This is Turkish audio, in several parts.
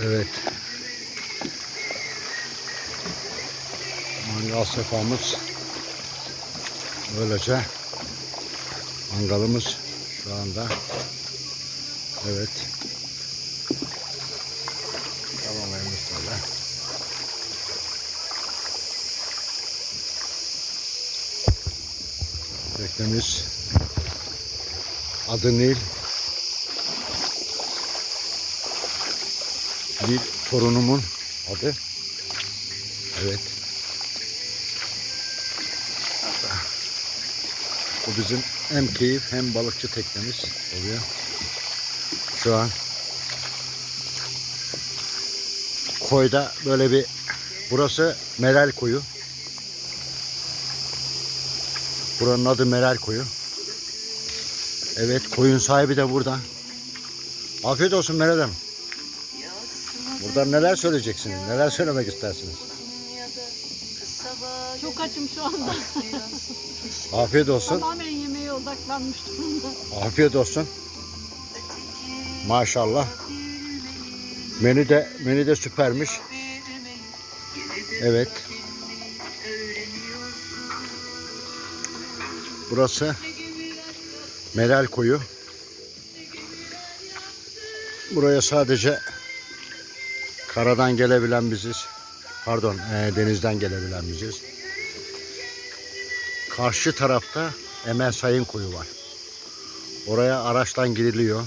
Evet. Mangal sefamız böylece mangalımız şu anda. Evet. Tamam elimiz böyle. Teknemiz adı Nil bir torunumun adı. Evet. Bu bizim hem keyif hem balıkçı teknemiz oluyor. Şu an koyda böyle bir burası Meral Koyu. Buranın adı Meral Koyu. Evet koyun sahibi de burada. Afiyet olsun Meral Hanım. Buradan neler söyleyeceksiniz? Neler söylemek istersiniz? Çok açım şu anda. Afiyet olsun. Tamamen yemeğe odaklanmış durumda. Afiyet olsun. Maşallah. Menü de menü de süpermiş. Evet. Burası Meral Koyu. Buraya sadece karadan gelebilen biziz. Pardon, e, denizden gelebilen biziz. Karşı tarafta Emel Sayın Koyu var. Oraya araçtan giriliyor.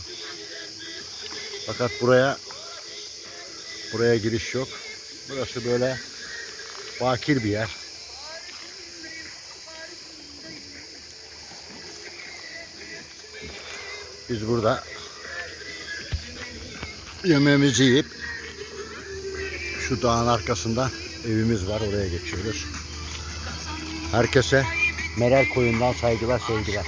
Fakat buraya buraya giriş yok. Burası böyle bakir bir yer. Biz burada yemeğimizi yiyip şu dağın arkasında evimiz var oraya geçiyoruz. Herkese Meral Koyun'dan saygılar sevgiler.